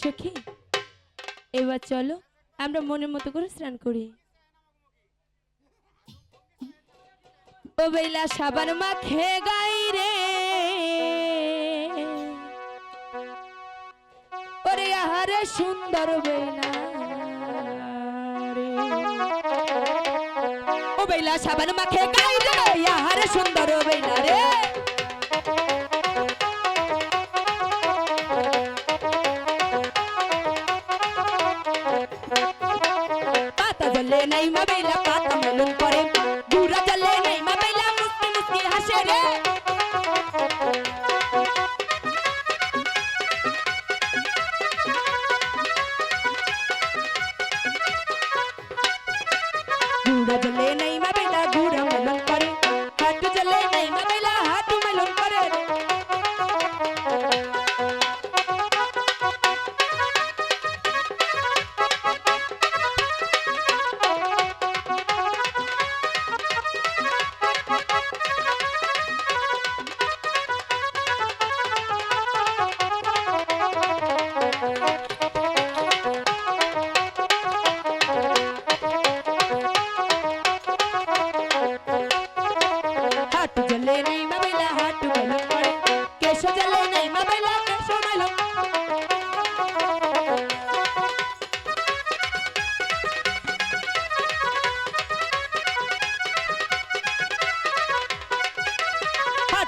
সখী। এবার চলো, আমরা মনের মতো করে স্নান করি। ও বেলা সাবান মাখে গাই রে। ওরে আহারে সুন্দর বেলা ও বেলা সাবান মাখে গাই রে, আহারে সুন্দর বেলা রে। পাতা জলে নাই মা বেলা পাতা মেলন করে বুড়া জলে নাই মা বেলা মুস্কি মুস্কি হাসে রে বুড়া জলে নাই মা বেলা বুড়া মেলন করে হাটু জলে নাই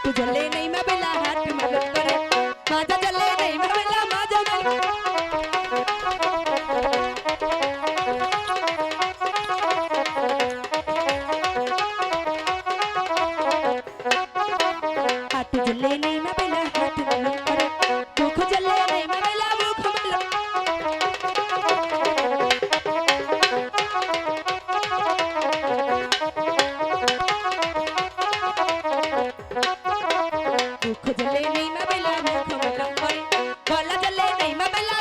হাটু জলে নাই মা বেলা হাটু মেলন করে মাজা জলে নাই মা বেলা মাজা মেলন হাটু জলে নাই মা বেলা হাটু মেলন মুখ জলে নাই মা বেলা মুখ মেলন করে গলা জলে নাই মা বেলা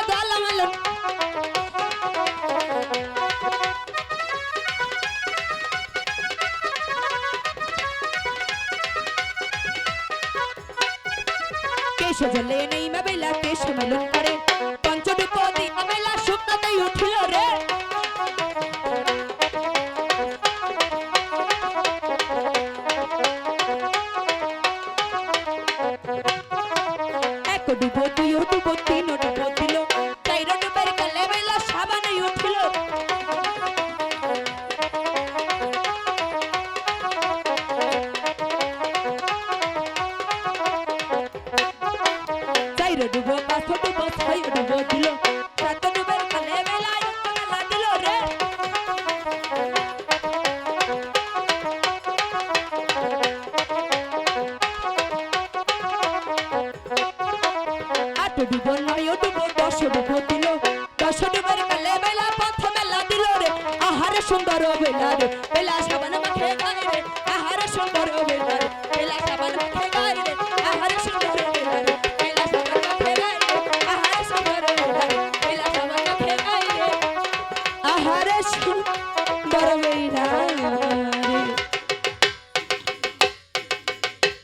কেশ জলে নেই মা বেলা কেশ মেলন করে। পঞ্চবিপদী আবেলা ডুবো দুই ডুবো তিন ডুবো দিল চাইর ডুবের কালে সাবানে উঠিল চাইর ডুবো পাঁচ ডুবো ছয় ডুবো দিল সাত ডুব নয় ডুব দশ ডুব দিল দশ ডুবের মেলে বেলা পথ মেলা দিল রে। আহার সুন্দর বেলা রে। বেলা সাবান মাখে গায় রে। আহার সুন্দর বেলা রে। বেলা সাবান মাখে গায় রে। আহার সুন্দর বেলা রে। বেলা সাবান মাখে গায় রে। আহার সুন্দর বেলা রে। বেলা সাবান মাখে গায় রে। আহার সুন্দর বেলা